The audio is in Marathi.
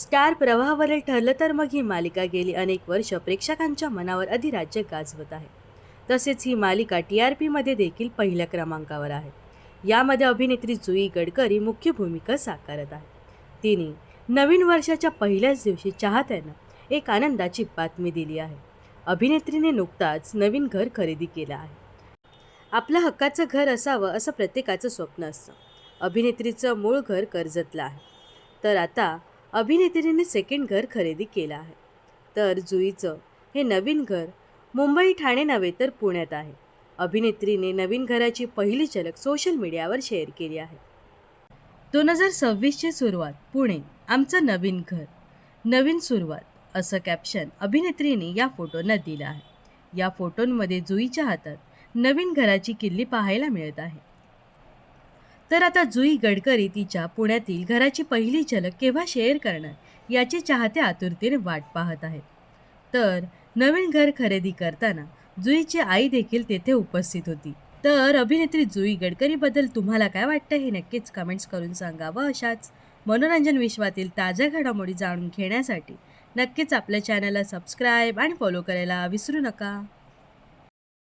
स्टार प्रवाहावरील ठरलं तर मग ही मालिका गेली अनेक वर्ष प्रेक्षकांच्या मनावर अधिराज्य गाजवत आहे. तसेच ही मालिका टी आर पीमध्ये देखील पहिल्या क्रमांकावर आहे. यामध्ये अभिनेत्री जुई गडकरी मुख्य भूमिका साकारत आहे. तिने नवीन वर्षाच्या पहिल्याच दिवशी चाहत्यांना एक आनंदाची बातमी दिली आहे. अभिनेत्रीने नुकताच नवीन घर खरेदी केलं आहे. आपलं हक्काचं घर असावं असं प्रत्येकाचं स्वप्न असतं. अभिनेत्रीचं मूळ घर कर्जतलं आहे. तर आता अभिनेत्रीने सेकंड घर खरेदी केलं आहे. तर जुईचं हे नवीन घर मुंबई ठाणे नव्हे तर पुण्यात आहे. अभिनेत्रीने नवीन घराची पहिली झलक सोशल मीडियावर शेअर केली आहे. दोन हजार सव्वीसची सुरुवात पुणे आमचं नवीन घर. नवीन सुरुवात असं कॅप्शन अभिनेत्रीने या फोटोंना दिलं आहे. या फोटोंमध्ये जुईच्या हातात नवीन घराची किल्ली पाहायला मिळत आहे. तर आता जुई गडकरी तिच्या पुण्यातील घराची पहिली झलक केव्हा शेअर करणार याची चाहते आतुरतेने वाट पाहत आहेत. तर नवीन घर खरेदी करताना जुईची आई देखील तेथे उपस्थित होती. तर अभिनेत्री जुई गडकरीबद्दल तुम्हाला काय वाटतं हे नक्कीच कमेंट्स करून सांगा व अशाच मनोरंजन विश्वातील ताज्या घडामोडी जाणून घेण्यासाठी नक्कीच आपल्या चॅनलला सबस्क्राईब आणि फॉलो करायला विसरू नका.